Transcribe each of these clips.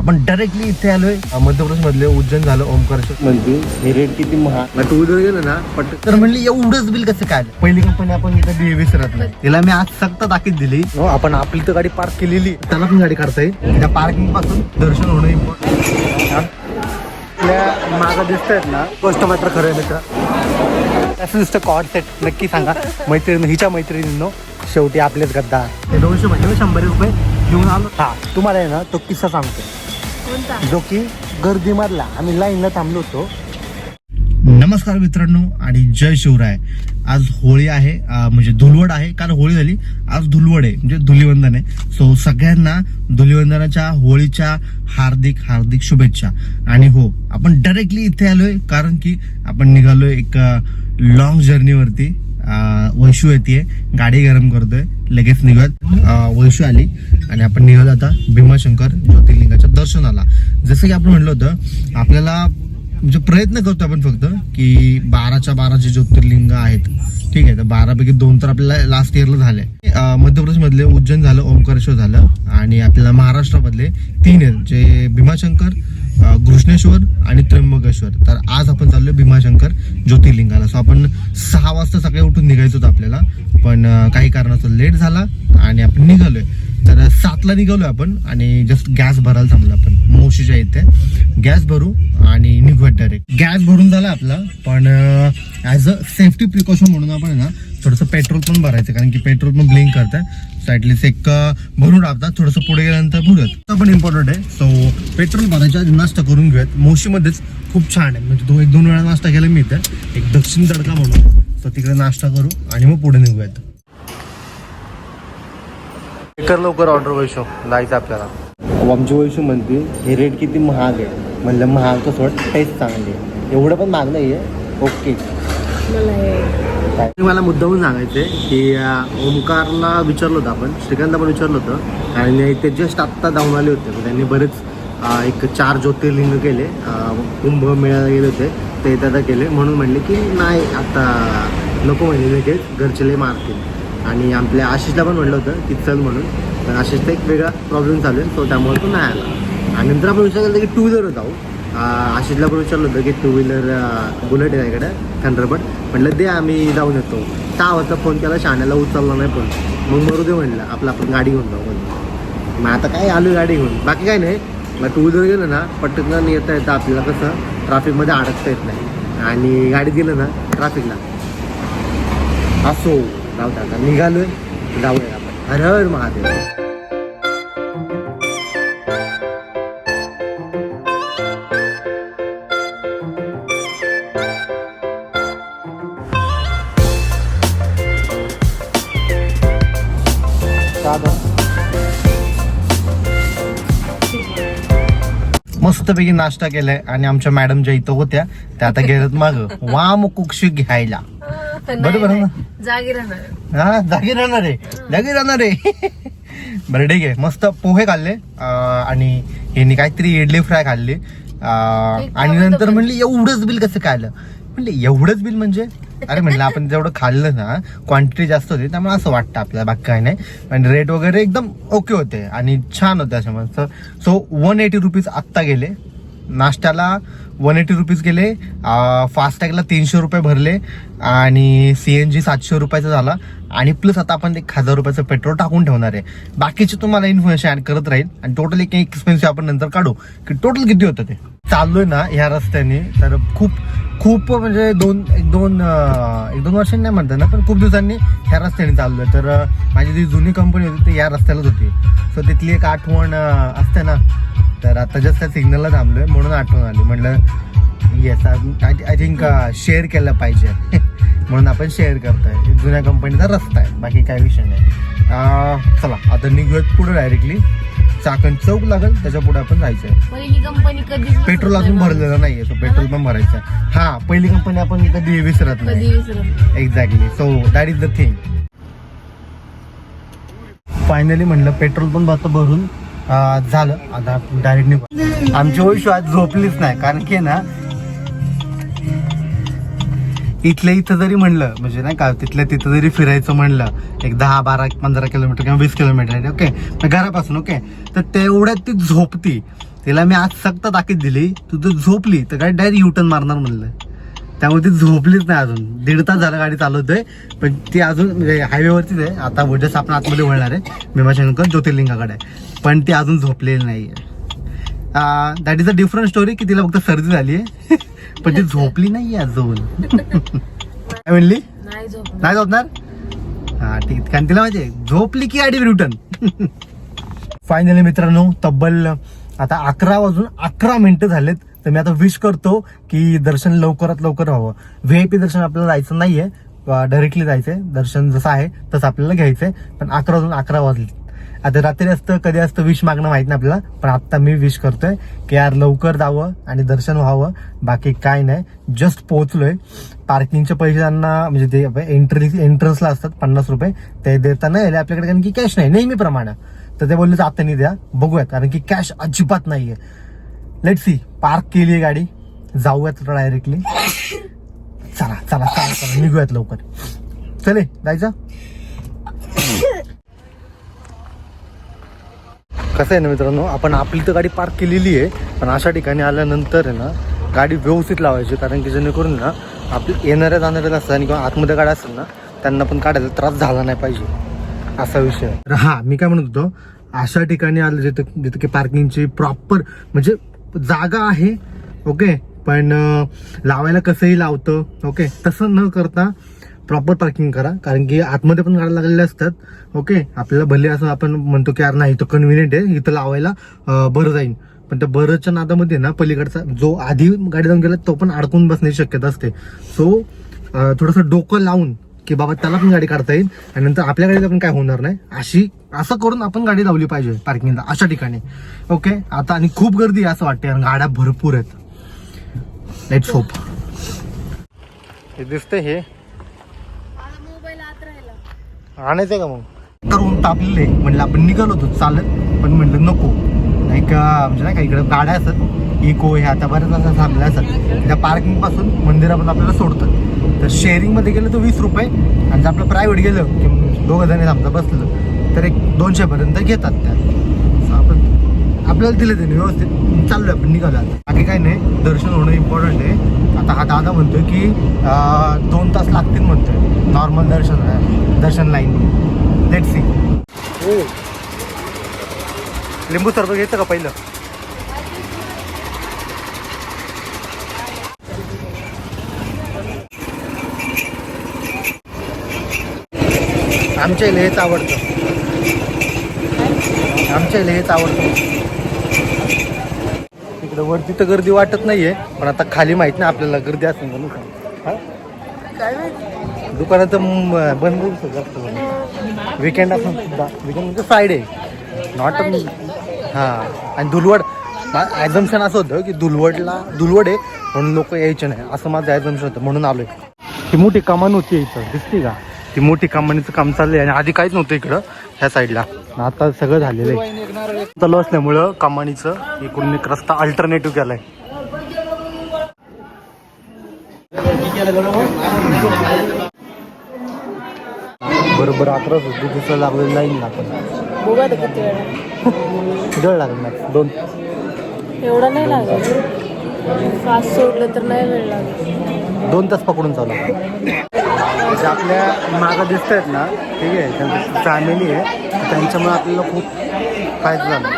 आपण डायरेक्टली इथे आलोय. मध्य प्रदेश मधले उज्जैन झालं ओमकारेश्वर म्हणते हे रेट किती महाग? टू व्हीलर गेलं ना पट तर म्हणली एवढंच बिल कसं काय आलं? पहिली कंपनी आपण इथं बी विसरत नाही. तिला मी आज सक्त ताकीद दिली. हो आपण आपली तर गाडी पार्क केलेली. त्याला पण गाडी काढता येईल. त्या पार्किंगपासून दर्शन होणं इम्पॉर्टंट आपल्या मागं दिसत आहेत ना गोष्ट मात्र खरं आहे मित्र. कसं दिसतं कॉड सेट नक्की सांगा. मैत्रीण हिच्या मैत्रिणींनो शेवटी आपलेच गद्दा ते दोनशे म्हणजे शंभर रुपये घेऊन आलो. हा तुम्हाला आहे ना तो किस्सा सांगतो. जो की गर्दी मधला आम्ही लाईनला थांबलो होतो. नमस्कार मित्रांनो आणि जय शिवराय. आज होळी आहे म्हणजे धुलवड आहे. काल होळी झाली आज धुलवड आहे म्हणजे धुलीवंदन आहे. सो सगळ्यांना धुलीवंदनाच्या होळीच्या हार्दिक हार्दिक शुभेच्छा. आणि हो आपण डायरेक्टली इथे आलोय कारण की आपण निघालोय एक लॉंग जर्नीवरती वैशू येते गाडी गरम करतोय. लगेच निघत. वैशू आली. आणि आपण निघत आता भीमाशंकर ज्योतिर्लिंगाच्या दर्शनाला. जसं की आपण म्हणलं होतं आपल्याला म्हणजे प्रयत्न करतो आपण फक्त की बाराच्या बारा जे ज्योतिर्लिंग आहेत ठीक आहे तर बारापैकी दोन तर आपल्याला लास्ट इयरला झाले. मध्य प्रदेशमधले उज्जैन झालं ओंकारेश्वर झालं आणि आपल्याला महाराष्ट्रामधले तीन आहेत जे भीमाशंकर घृष्णेश्वर आणि त्र्यंबकेश्वर. तर आज आपण चाललोय भीमाशंकर ज्योतिर्लिंगाला. सो आपण सहा वाजता सकाळी उठून निघायचो होतं आपल्याला. पण काही कारणाचं लेट झाला आणि आपण निघालोय. तर सातला निघालोय आपण आणि जस्ट गॅस भरायला थांबलो आपण. मोशीच्या इथे. गॅस भरू आणि निघूयात डायरेक्ट गॅस भरून झाला आपला पण ॲज अ सेफ्टी प्रिकॉशन म्हणून आपण ना थोडंसं पेट्रोल पण भरायचं कारण की पेट्रोल पण ब्लिंक करतं सो ॲटलीस्ट एक भरून टाकतात थोडंसं पुढे गेल्यानंतर भरूयात. पण इम्पॉर्टंट आहे. सो पेट्रोल भरायच्या आधी नाश्ता करून घेऊयात. मोशीमध्येच खूप छान आहे. म्हणजे दो एक दोन वेळा नाश्ता केला मी इथे एक दक्षिण तडका म्हणून. सो तिकडे नाश्ता करू आणि मग पुढे निघूयात. कर लवकर ऑर्डर वैशो जायचं आपल्याला. आमची वैशू म्हणते हे रेट किती महाग आहे? म्हणलं महाग तर सोड टेस्ट चांगली. आहे एवढं पण महाग नाही आहे ओके. मला मला मुद्दामून सांगायचं आहे की ओमकारला विचारलं होतं आपण श्रीकांतला पण विचारलं होतं. आणि ते जस्ट आत्ता जाऊन आले होते. मग त्यांनी बरेच एक चार ज्योतिर्लिंग केले. कुंभ मेळ्याला गेले होते. ते त्याचा केले. म्हणून म्हणले की नाही आता नको म्हणले लगेच. घरचे मारतील आणि आपल्या आशिषला पण म्हणलं होतं की चल म्हणून. पण आशिषचा एक वेगळा प्रॉब्लेम चालू आहे. सो त्यामुळे तो नाही आला. आणि नंतर आपण विचार केला की टू व्हीलर जाऊ. आशिषला पण विचारलं होतं की टू व्हीलर बुलेट आहे इकडे थंडरबट म्हटलं दे आम्ही जाऊन येतो. सहा वाजता फोन केला शाण्याला उचलला नाही पण मग मरू दे म्हणलं आपलं आपण गाडी घेऊन जाऊ म्हणलं मग आता काय आलो गाडी घेऊन? बाकी काय नाही. मग टू व्हीलर गेलं ना पटकन येता येतं आपल्याला कसं ट्रॅफिकमध्ये अडकता येत नाही. आणि गाडी गेलं ना ट्रॅफिकला असो जाऊ आता. निघालोय जाऊया आपण. हर हर महादेव. मस्तपैकी नाश्ता केलाय आणि आमच्या मॅडम ज्या इथं होत्या त्या आता गेल्यात माग. वाम कुक्षी घ्यायला. बरोबर ना? जागी राहणार. हा जागी राहणार आहे. जागी राहणार आहे. बरं ठीक आहे. मस्त पोहे खाल्ले आणि यांनी काहीतरी इडली फ्राय खाल्ली. आणि नंतर म्हणली एवढंच बिल कसं काय आलं? म्हणले एवढंच बिल म्हणजे? अरे म्हणलं आपण जेवढं खाल्लं ना क्वांटिटी जास्त होती त्यामुळे असं वाटतं आपल्याला बाकी काही नाही. पण रेट वगैरे एकदम ओके होते आणि छान होते अशा सो वन एटी रुपीज आत्ता गेले. नाश्त्याला वन एटी रुपीज गेले. फास्टॅगला तीनशे रुपये भरले. आणि सी एन जी सातशे रुपयाचा झाला. आणि प्लस आता आपण एक हजार रुपयाचं पेट्रोल टाकून ठेवणार आहे. बाकीचे तुम्हाला इन्फॉर्मेशन ॲड करत राहील. आणि टोटल एक एक्सपेन्सिव्ह आपण नंतर काढू. की टोटल किती होतं ते? चाललोय ना ह्या रस्त्याने. तर खूप खूप म्हणजे दोन एक दोन अं, एक दोन वर्षांनी नाही म्हणता ना पण खूप दिवसांनी ह्या रस्त्याने चाललोय. तर अं, माझी जी जुनी कंपनी होती ती या रस्त्यालाच होती. सो तिथली एक आठवण अं, असते ना. तर आता जस्ट त्या सिग्नलला थांबलोय म्हणून आठवण आली. म्हटलं येस आय थिंक शेअर केलं पाहिजे. म्हणून आपण शेअर करतोय. जुन्या कंपनीचा रस्ता आहे. बाकी काही विषय नाही. अं, चला आता निघूयात पुढे डायरेक्टली चाकण चौक लागेल त्याच्या पुढे आपण पहिली कंपनी कधी पेट्रोल अजून भरलेलं नाहीये सो पेट्रोल पण भरायचं आहे. हा पहिली कंपनी आपण कधी विसरत कधी नाही विसरत exactly so that is the thing finally म्हणलं पेट्रोल पण आता भरून अं, झालं. आता डायरेक्ट निघू. आमची वैशू आज झोपलीच नाही कारण की ना इथल्या इथं जरी म्हणलं म्हणजे नाही का तिथल्या तिथं जरी फिरायचं म्हणलं एक दहा बारा पंधरा किलोमीटर किंवा वीस किलोमीटर आहे ओके? घरापासून ओके? तर तेवढ्यात ती झोपती. तिला मी आज सक्त ताकीद दिली तू तर झोपली तर गाडी डायरेक्ट युटर्न मारणार म्हणलं. त्यामुळे ती झोपलीच नाही अजून. दीड तास झाला गाडी चालवतोय पण ती अजून म्हणजे हायवेवरतीच आहे. आता जसं आपण आतमध्ये वळणार आहे भीमाशंकर ज्योतिर्लिंगाकडे पण ती अजून झोपलेली नाही आहे that is a different story की तिला फक्त सर्दी झाली आहे पण ती झोपली नाही अजून. काय म्हणली? नाही झोप नाही झोपणार? हा ठीक. कारण तिला माहिती झोपली की गाडी रिटर्न फायनली मित्रांनो तब्बल आता अकरा वाजून अकरा मिनिटं झालेत. तर मी आता विश करतो की दर्शन लवकरात लवकर व्हावं. व्ही आय पी दर्शन आपल्याला जायचं नाहीये. डायरेक्टली जायचंय. दर्शन जसं आहे तसं आपल्याला घ्यायचंय. पण अकरा वाजून अकरा वाजले. आता रात्री असतं कधी असतं विश मागणं माहीत नाही आपल्याला पण आत्ता मी विश करतोय की यार लवकर जावं आणि दर्शन व्हावं. बाकी काय नाही जस्ट पोहोचलोय. पार्किंगचे पैसे त्यांना म्हणजे ते एंट्री एंट्रन्सला असतात पन्नास रुपये. ते देताना आले आपल्याकडे कारण की कॅश नाही नेहमीप्रमाणे. तर ते बोलले आता नाही द्या बघूयात कारण की कॅश अजिबात नाहीये. लेट सी पार्क केली आहे गाडी जाऊयात डायरेक्टली चला चला चला चला निघूयात लवकर. चले जायचं? कसं आहे ना मित्रांनो आपण आपली तर गाडी पार्क केलेली आहे पण अशा ठिकाणी आल्यानंतर आहे ना गाडी व्यवस्थित लावायची कारण की जेणेकरून ना आपली येणाऱ्या जाणाऱ्याला असतात आणि किंवा आतमध्ये गाड्या असेल ना त्यांना पण काढायला त्रास झाला नाही पाहिजे असा विषय तर हा मी काय म्हणत होतो अशा ठिकाणी आलं जिथं जिथं की पार्किंगची प्रॉपर म्हणजे जागा आहे ओके पण लावायला कसंही लावतं ओके तसं न करता प्रॉपर पार्किंग करा. कारण की आतमध्ये पण गाड्या लागलेल्या असतात. ओके आपल्याला भले असं आपण म्हणतो की यार नाही तो कन्व्हिनियंट आहे. इथं लावायला बरं जाईल पण त्या बरंच्या नादामध्ये ना पलीकडचा जो आधी गाडी जाऊन गेला तो पण अडकून बसण्याची शक्यता असते. सो थोडंसं डोकं लावून की बाबा त्याला पण गाडी काढता येईल आणि नंतर आपल्या गाडीला पण काय होणार नाही. अशी असं करून आपण गाडी लावली पाहिजे पार्किंगला अशा ठिकाणी. ओके आता आणि खूप गर्दी आहे असं वाटतं यार गाड्या भरपूर आहेत. लेट्स होप हे दिसतंय हे. आणायचं का मग? करून तापलेलं तापलेले म्हणलं आपण निघालो होतो. चालत. पण म्हणलं नको. नाही का म्हणजे नाही का इकडं गाड्या असतात. इको हे आता बऱ्याच असं थांबल्या असतात. त्या पार्किंगपासून मंदिरापर्यंत आपल्याला सोडतात. तर शेअरिंगमध्ये गेलं तर वीस रुपये. आणि जर आपलं प्रायव्हेट गेलं की दोघं जण समजा बसलं तर एक दोनशे पर्यंत घेतात त्या. आपण आपल्याला दिलं त्यांनी व्यवस्थित. चाललं आपण निघालो बाकी काही नाही. दर्शन होणं इम्पॉर्टंट आहे. आता हा दादा म्हणतोय की दोन तास लागतील म्हणतोय. नॉर्मल दर्शन दर्शन लाईन लेट सी लिंबू सरबत घेतं का पहिलं? आमच्या इला हेच आवडतं. आमच्या इला हेच आवडतं. इकडं वरती तर गर्दी वाटत नाहीये पण आता खाली माहीत नाही आपल्याला गर्दी असेल का नुका काय दुकानात बंद जास्त विकेंड असं सुद्धा. विकेंड म्हणजे फ्रायडे नॉट हां. आणि धुलवड ॲझम्शन असं होतं की धुलवडला धुलवड आहे म्हणून लोक यायचे नाही. असं माझं ॲझम्शन होतं. म्हणून आलोय. ती मोठी कमान होती इथं. दिसते का? ती मोठी कमानीचं काम चाललंय. आणि आधी काहीच नव्हतं इकडं ह्या साईडला आता सगळं झालेलं आहे. चालू असल्यामुळं कमानीचं इकडून एक रस्ता अल्टरनेटिव्ह केलाय. बरोबर अकरा सुद्धा दिसायला लागलेलं लाईन आपण बघू आता. किती वेळा वेळ लागेल ना दोन एवढा नाही फास्ट सोडलं तर नाही वेळ लागत दोन तास पकडून चालू. जे आपल्या मागं दिसत आहेत ना ठीक आहे त्यांची फॅमिली आहे त्यांच्यामुळे आपल्याला खूप फायदा झाला.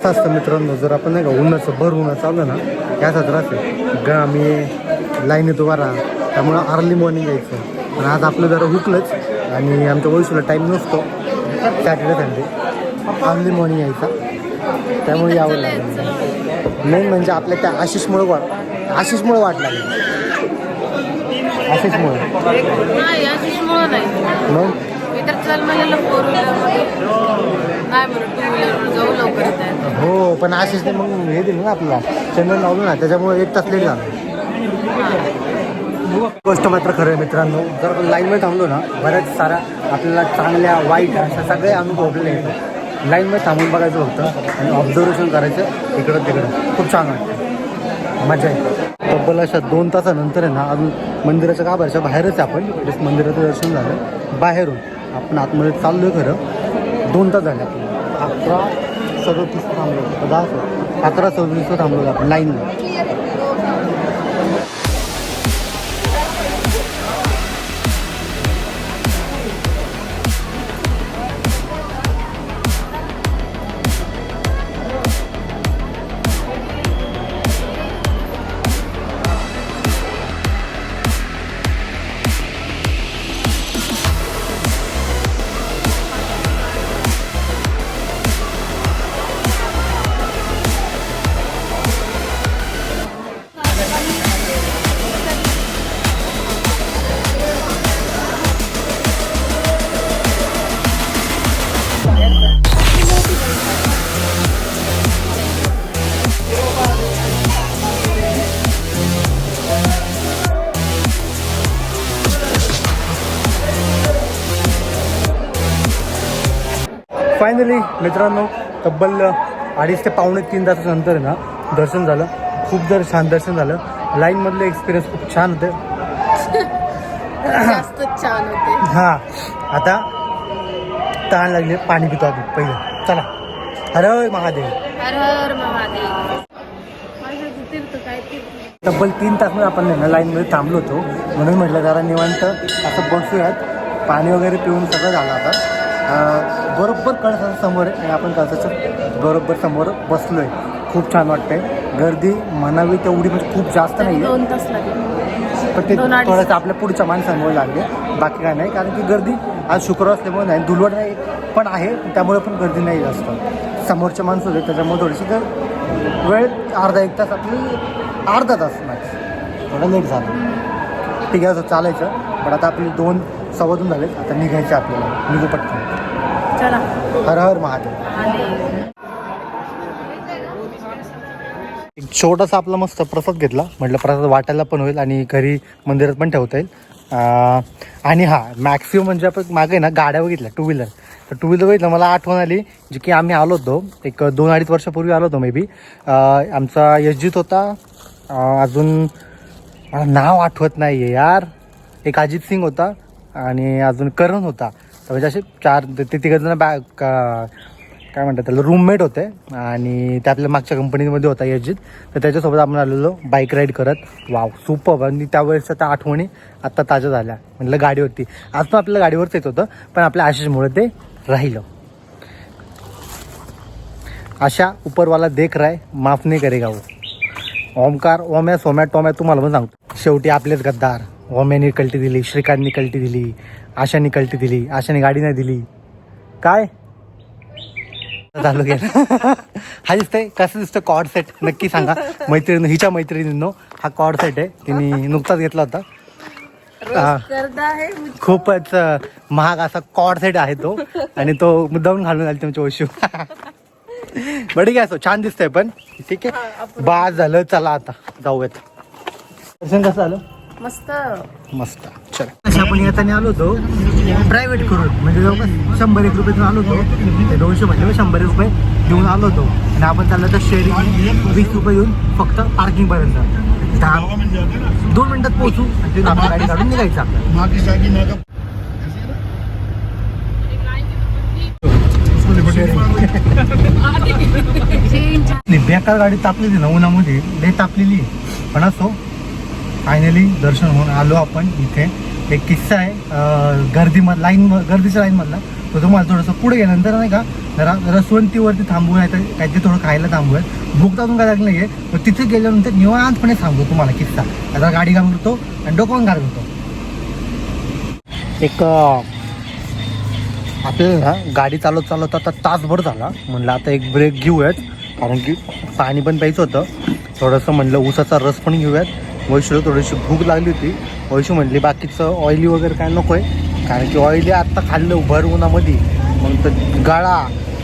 असं असतं मित्रांनो जर आपण नाही का उन्हाचं भर उन्हा चाललं ना याचाच राहते. गामी आम्ही लाईनीत उभा राहा त्यामुळं अर्ली मॉर्निंग यायचं. पण आज आपलं जरा हुकलंच आणि आमच्या वयसूला टाईम नसतो. सॅटर्डे संडे अर्ली मॉर्निंग यायचा. त्यामुळे यावं लागलं. मेन म्हणजे आपल्या त्या आशिषमुळे वाट आशिषमुळे वाट लागली. नाही याच्यामुळं नाही. मग? मी तर चल मला फोर व्हीलरमध्ये नाही बरं टू व्हीलरवर जाऊ लवकर येत आहे हो पण आशिषने मग हे दिलं ना आपल्याला. चंदन लावलं ना त्याच्यामुळे एक तास लेट झाला. गोष्ट मात्र खरं आहे मित्रांनो जर आपण लाईनमध्ये थांबलो ना बऱ्याच साऱ्या आपल्याला चांगल्या वाईट अशा सगळे अनुभव आपल्याला येतात. लाईनमध्ये थांबून बघायचं होतं आणि ऑब्झर्वेशन करायचं इकडं तिकडं. खूप छान वाटतं मजा येते. तब्बल अशा दोन तासानंतर आहे ना अजून मंदिराच्या गाभाऱ्याच्या बाहेरच आहे आपण. जस्ट मंदिराचं दर्शन झालं. बाहेरून आपण आतमध्ये चाललोय खरं. दोन तास झाले आपण. अकरा सदोतीस थांबलो. दहा अकरा सदोतीस थांबलो आपण लाईनला. फायनली मित्रांनो तब्बल अडीच ते पावणे तीन तासाच्या नंतर आहे ना दर्शन झालं. खूप जर छान दर्शन झालं. लाईनमधलं एक्सपिरियन्स खूप छान होते. हां. आता तहान लागली पाणी पितो आधी पहिलं. चला. हर महादेव. हर हर महादेव. तब्बल तीन तासमध्ये आपण ना लाईनमध्ये थांबलो होतो. म्हणून म्हटलं जरा निवांत असं बसूयात. पाणी वगैरे पिऊन सगळं झालं आता. बरोबर कळसाच्या समोर आहे आणि आपण कळसाच्या बरोबर समोर बसलोय. खूप छान वाटतंय. गर्दी म्हणावी तेवढी म्हणजे खूप जास्त नाही लागेल. पण ते. थोडंसं आपल्या पुढच्या माणसांमुळे लागले. बाकी काय नाही कारण की गर्दी आज शुक्रवार असल्यामुळे नाही दुलवड नाही पण आहे त्यामुळे पण गर्दी नाही जास्त. समोरचे माणसं होते त्याच्यामुळे थोडीशी गर- वेळ अर्धा एक तास आपली अर्धा तास मॅक्स थोडं लेट झालं. ठीक आहे असं चालायचं. पण आता आपली दोन सव्वा दोन झाले आता निघायचं आपल्याला. निघू पटकन. चला. हर हर महादेव महादेव एक छोटासा आपला मस्त प्रसाद घेतला. म्हटलं प्रसाद वाटायला पण होईल आणि घरी मंदिरात पण ठेवता येईल. आणि हा मॅक्सिमम म्हणजे आपण मागे ना गाड्या बघितल्या टू व्हीलर तर टू व्हीलर बघितलं मला आठवण आली जी की आम्ही आलो होतो एक दोन अडीच वर्षापूर्वी आलो होतो मे बी आमचा यशजित होता. अजून मला नाव आठवत नाही आहे यार. एक अजित सिंग होता आणि अजून करण होता. तर म्हणजे असे चार ते तिघजण बॅ का- काय म्हणतात त्याला रूममेट होते. आणि ते आपल्या मागच्या कंपनीमध्ये होता यजित. तर त्याच्यासोबत आपण आलेलो बाईक राईड करत. वाव सुपर आणि त्यावेळेसच्या त्या आठवणी आत्ता ताज्या झाल्या. म्हटलं गाडी होती. आज पण आपल्याला गाडीवरच येत होतं. पण आपल्या आशिषमुळे ते राहिलं. अशा उपरवाला देख राय माफ नाही करे गाव ओमकार ओम्या सोम्या टोम्या तुम्हाला पण सांगतो. शेवटी आपलेच गद्दार. ओम्याने कल्टी दिली श्रीकांतनी कल्टी दिली आशाने कल्टी दिली आशाने गाडी नाही दिली. काय? चालू गेलं हा दिसतंय? कसं दिसतं कॉर्ड सेट नक्की सांगा. मैत्रिणी हिच्या मैत्रिणींनो हा कॉर्ड सेट आहे. तिने नुकताच घेतला होता. खूपच महाग असा कॉर्ड सेट आहे तो. आणि तो मुद्दामून घालून आली तुमच्या ओशू बरं ठीक आहे असो छान दिसतंय पण. ठीक आहे. बाज झालं चला आता. जाऊयात. दर्शन कसं झालं? मस्त. मस्त. अशा आपण येताना आलो होतो प्रायव्हेट करून. म्हणजे जवळपास शंभर एक रुपयातून आलो होतो. ते दोनशे म्हणजे शंभर रुपये देऊन आलो होतो. आणि आपण चाललो तर शेअरिंग वीस रुपये देऊन फक्त पार्किंग पर्यंत. दहा दोन मिनिटात पोहोचू आणि तिथून आपली गाडी काढून निघायचं. आपल्याला नाही, बेकार गाडी तापलेली ना उन्हामध्ये. लय तापलेली. पण असो फायनली दर्शन होऊन आलो आपण इथे. एक किस्सा आहे. गर्दीमध गर्दी लाईन गर्दीच्या लाईन मधला. तो तुम्हाला थोडंसं पुढे गेल्यानंतर नाही का जरा रसवंतीवरती थांबू नाही तर काहीतरी थोडं खायला थांबूयात भूक तातून काय लागली नाही पण तिथे गेल्यानंतर निवांतपणे सांगतो तुम्हाला किस्सा. आता गाडी काम करतो आणि डोकं गाड करतो एक आपल्याला ना गाडी चालवत चालवत आता तासभर झाला. म्हणलं आता एक ब्रेक घेऊयात. कारण की पाणी पण प्यायचं होतं. थोडंसं म्हणलं ऊसाचा रस पण घेऊयात. वैशूला थोडीशी भूक लागली होती. वैशू म्हणली बाकीचं ऑइली वगैरे काय नको आहे कारण की ऑइली आत्ता खाल्लं भर उन्हामध्ये मग तर गाळा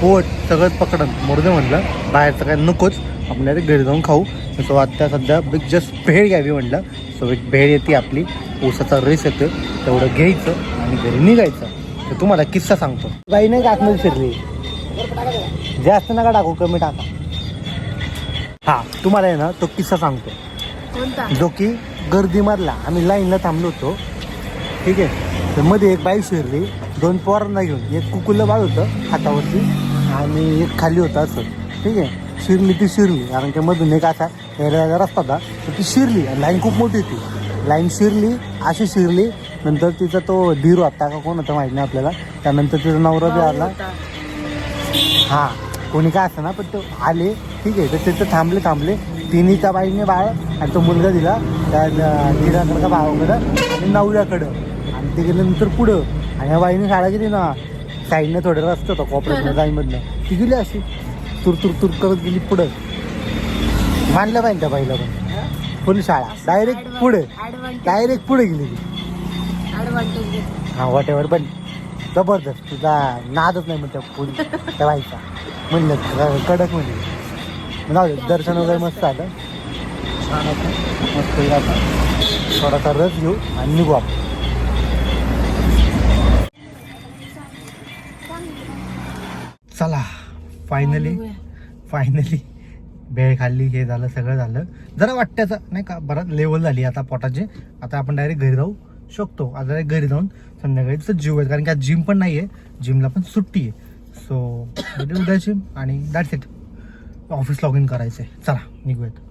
पोट सगळंच पकडन. मोरदे म्हणलं बाहेरचं काय नकोच. आपण घरी जाऊन खाऊ. सो आत्ता सध्या बिग जस्ट भेळ घ्यावी म्हणलं. सो एक भेळ येते आपली. ऊसाचा रेस येतो तेवढं घ्यायचं आणि घरी निघायचं. तर तुम्हाला किस्सा सांगतो. बाई नाही का आतमध्ये शिरली जास्त नका टाकू कमी टाका. हा तुम्हाला आहे ना तो किस्सा सांगतो. कोणता? जो की गर्दीमधला आम्ही लाईनला थांबलो होतो. ठीक आहे? तर मध्ये एक बाई शिरली. दोन पोरांना घेऊन. एक कुकुलं बाळ होतं हातावरती आणि एक खाली होता असं. ठीक आहे? शिरली ती शिरली. कारण की मधून एक असा रस्ता होता. तर ती शिरली. आणि लाईन खूप मोठी होती. लाईन शिरली अशी शिरली. नंतर तिचा तो धीर होता का कोण होता माहिती नाही आपल्याला. त्यानंतर तिचा नवरा बी आला. हा. कोणी काय असं ना पण ते आले. ठीक आहे? तर तिथं थांबले थांबले. तिन्ही त्या बाईने बाळ आणि तो मुलगा दिला. त्या धीराकडं का भावाकडं आणि नवऱ्याकडं. आणि ते गेल्यानंतर पुढं. आणि ह्या बाईने शाळा गेली ना साईडनं थोडं रस्ता होता कॉपरेटनं जाईमधनं ती गेली अशी. तुर तुर तुर करत गेली पुढं. मानलं पाहिजे त्या बाईला पण. फुल शाळा. डायरेक्ट पुढे. डायरेक्ट पुढे गेली ती. हा वॉटेवर पण जबरदस्त. तुझा नादच नाही म्हणते पुढे त्या बाईचा. म्हणलं कडक म्हणजे जाऊ दर्शन वगैरे मस्त आलं छान होतं. मस्त आता थोडासा रस घेऊ आणि निघू आपण. चला फायनली फायनली भेळ खाल्ली हे झालं सगळं झालं. जरा वाटत्याचं नाही का बराच लेवल झाली आता पोटाची. आता आपण डायरेक्ट घरी जाऊ शकतो. आता direct घरी जाऊन संध्याकाळी तिथं जीव आहे कारण की आज जिम पण नाही आहे जिमला पण सुट्टी आहे. सो उद्या जिम आणि that's it office log in करायचं आहे चला निघूयात.